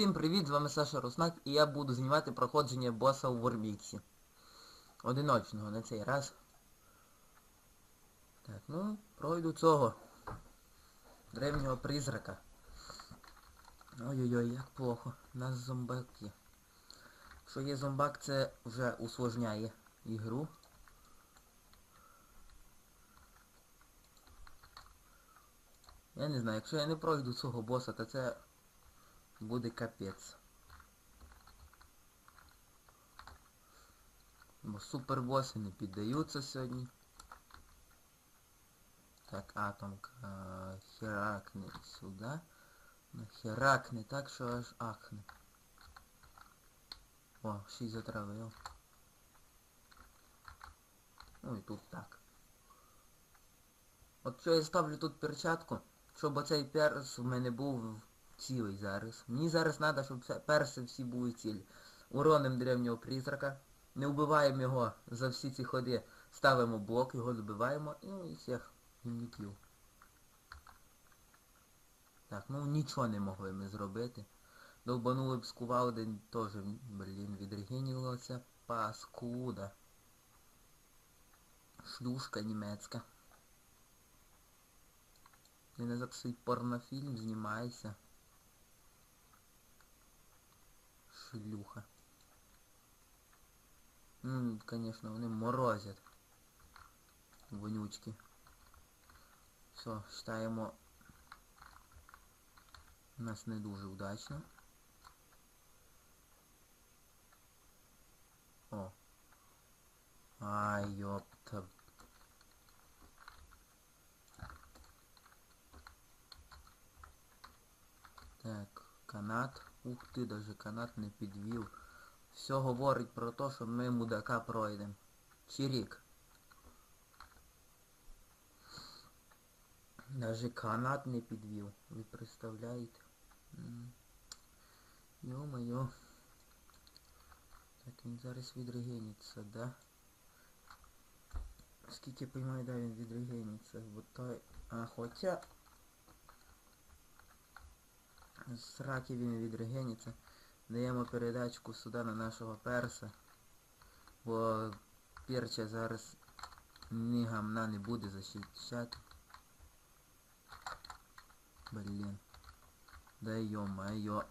Всім привіт, з вами Саша Руснак і я буду знімати проходження боса у Ворміксі. Одиночного на цей раз. Так, ну, пройду цього. Древнього призрака. Ой-ой-ой, як плохо. У нас зомбак є. Якщо є зомбак, це вже усложняє ігру. Я не знаю, якщо я не пройду цього боса, то це буде капець. Бо супербоси не піддаються сьогодні. Так, атомка херакне сюди. Ну, херакне так, що аж ахне. О, 6 затравив. Ну і тут так. От що я ставлю тут перчатку, щоб оцей перс в мене був цілий зараз. Мені зараз треба, щоб перси всі були цілі. Уроним древнього призрака. Не вбиваємо його за всі ці ходи. Ставимо блок, його добиваємо ну, і всіх гімнюків. Так, ну нічого не могли ми зробити. Довбанули б з кувалди, теж, блін, відрегенілося. Паскуда. Шлюшка німецька. Ти не за порнофільм знімайся. Шлюха. Ну, конечно, вони морозять. Вонючки. Все, считаємо. У нас не дуже удачно. О. Ай, ёпта. Так, канат. Ух ти, даже канат не підвів. Все говорить про те, що ми мудака пройдемо. Чирік. Даже канат не підвів. Ви представляєте? Йо-моє. Так, він зараз відрегениться, да? Скільки я поймаю, да, він відрегениться. Вот той... А, хоча... Сраки він відрегениться. Даємо передачку сюди на нашого перса. Бо перча зараз ні гамна не буде защищати. Блін. Да йо-майо.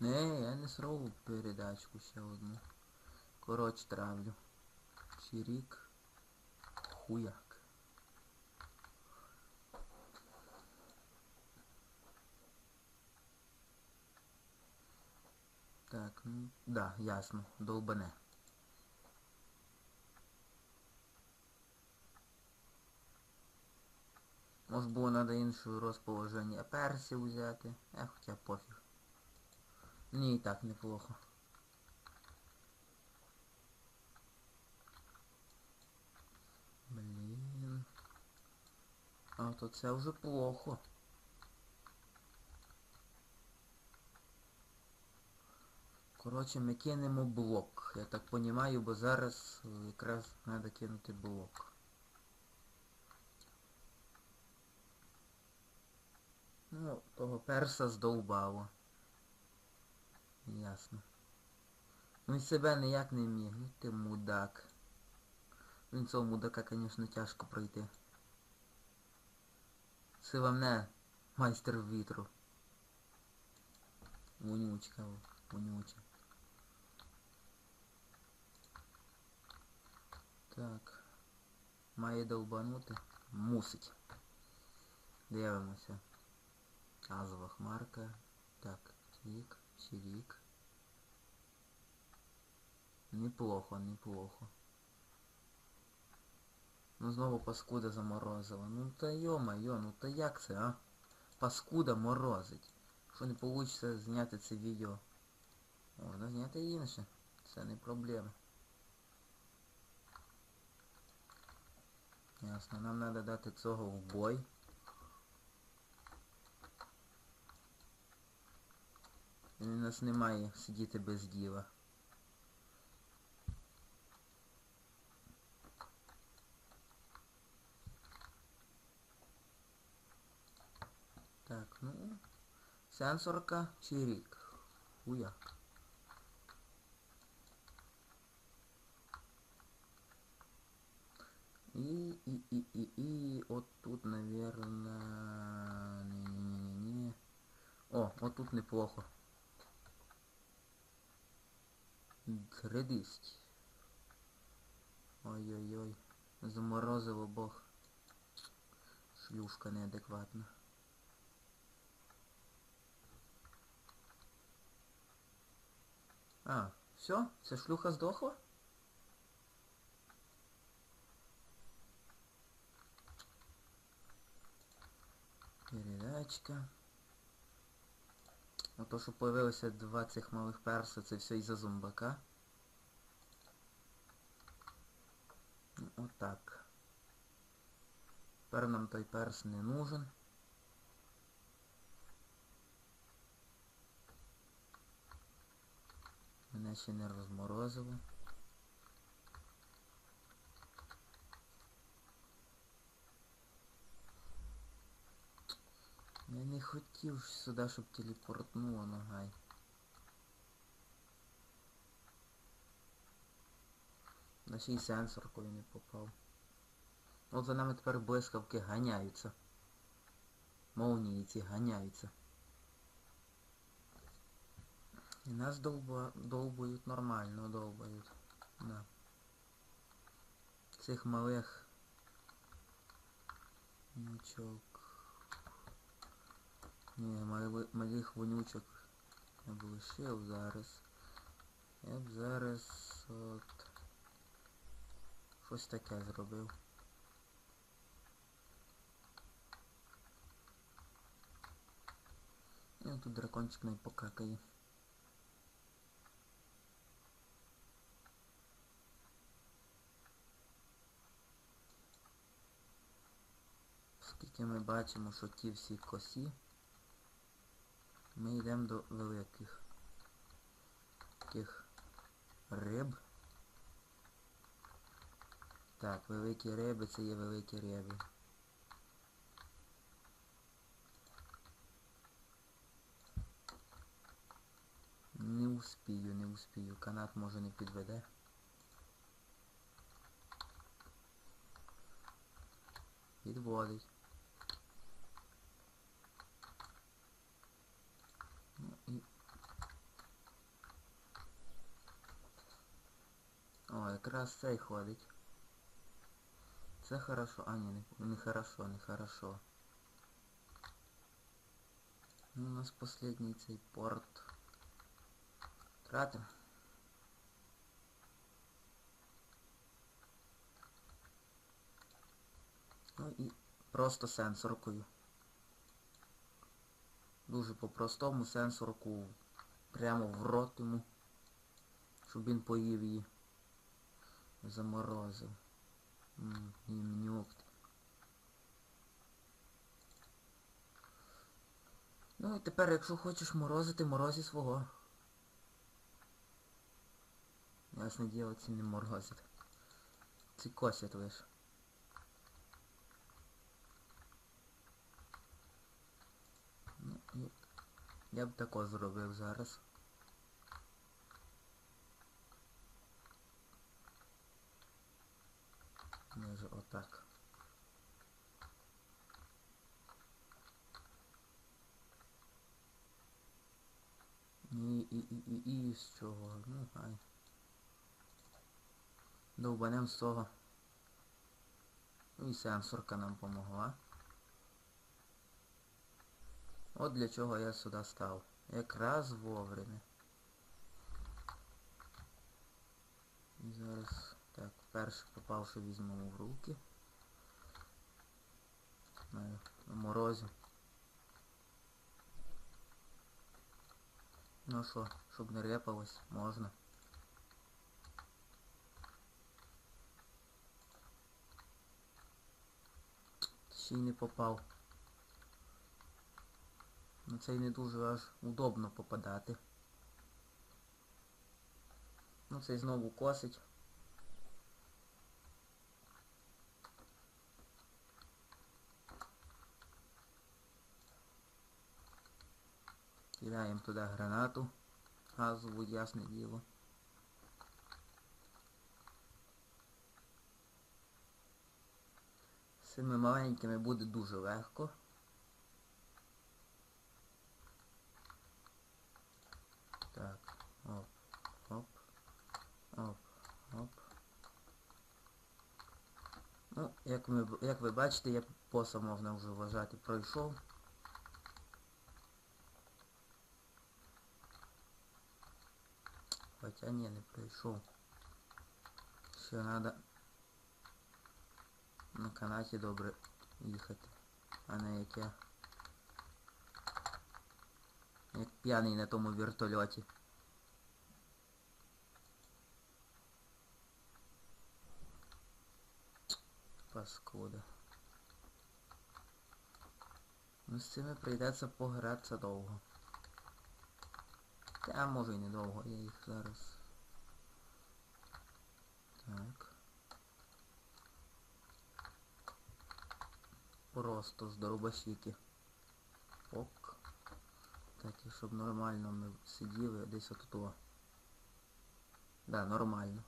Не, я не срову передачку ще одну. Коротше травлю. Чирік. Хуяк. Так, ну, да, ясно, долбане. Може було треба інше розположення персів взяти. Е, хоча пофіг. Ні, і так неплохо. Блін. А то це вже плохо. Коротше, ми кинемо блок. Я так понімаю, бо зараз якраз треба кинути блок. Ну, того перса здовбало. Ясно. Він себе ніяк не міг. Ну ти мудак. Він цього мудака, звісно, тяжко пройти. Це вам не майстер вітру. Вонючка, вонюча. Так. Має довбанути. Мусить. Дивимося. Азова хмарка. Так, чирік, чирік. Неплохо, неплохо. Ну знову паскуда заморозила. Ну та йо-майо, ну та як це, а? Паскуда морозить. Що не вийде зняти це відео. Можна зняти інше. Це не проблема. Ясно, нам треба дати цього в бой. Він у нас не має сидіти без діла. Сенсорка чи рік? Хуяк. І, і, і, і, і, от тут, наверное... Не-не-не-не-не. О, от тут неплохо. Гредисть. Ой-ой-ой. Заморозило бог. Шлюшка неадекватна. А, все? Ця шлюха здохла? Передачка. Ото, що появилося два цих малих перса, це все із-за зомбака. Ну, Отак. Тепер нам той перс не нужен. Мене не розморозило. Я не хотів сюди, щоб телепортнуло ногай. На ще й сенсоркою не попав. От за нами тепер блискавки ганяються. Молнії ці ганяються. І нас долба... долбують нормально, долбають. Да. Цих малих нічок. Ні, мали- малих вонючок я б лишив зараз. Я б зараз от щось таке зробив. І тут дракончик не покакає. Оскільки ми бачимо, що ті всі косі, ми йдемо до великих таких риб. Так, великі риби це є великі риби. Не успію, не успію. Канат може не підведе. Підводить. Ну і... О, якраз цей ходить. Це хорошо. А, ні, не, не хорошо, не хорошо. Ну, у нас последний цей порт. Тратим. Ну і просто сенсоркою. Дуже по-простому сенсорку прямо в рот йому, щоб він поїв її. Заморозив. М, Гімнюк. Ну і тепер, якщо хочеш морозити, морозі свого. Ясне діло, ці не морозять. Ці косять лиш. Ну, і я б тако зробив зараз. Може отак. І, і, і, і, і з чого? Ну, хай. Довбанем з того. Ну і сенсорка нам помогла. От для чого я сюди став. Якраз вовремя. І зараз перше попавши візьмемо в руки. На, морозі. Ну що, щоб не репалось, можна. Ще й не попав. На цей не дуже аж удобно попадати. Ну цей знову косить. Кидаємо туди гранату. Газову, ясне діло. З цими маленькими буде дуже легко. Так, оп, оп, оп, оп. Ну, як, ми, як ви бачите, я поса можна вже вважати пройшов. Ні, не пройшов. Ще треба на канаті добре їхати. А не як я. Як п'яний на тому вертольоті. Паскуда. Ну з цими прийдеться погратися довго. Та може і недовго, я їх зараз. Так. Просто з дробашіки. Ок. Так, і щоб нормально ми сиділи десь отут. Да, нормально.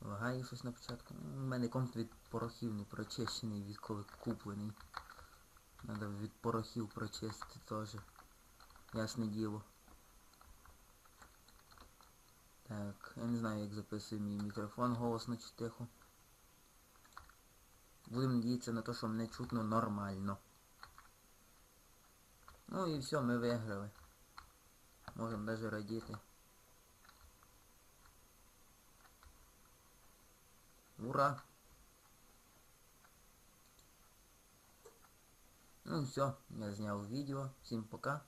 Лагає щось на початку. У мене комп від порохів не прочищений, відколи куплений. Надо від порохів прочистити теж. Ясне діло. Так, я не знаю як записує мій мікрофон голосно чи тихо. Будемо надіятися на те, що мене чутно нормально. Ну і все, ми виграли. Можемо навіть радіти. Ура! Ну все, я зняв відео. Всім пока.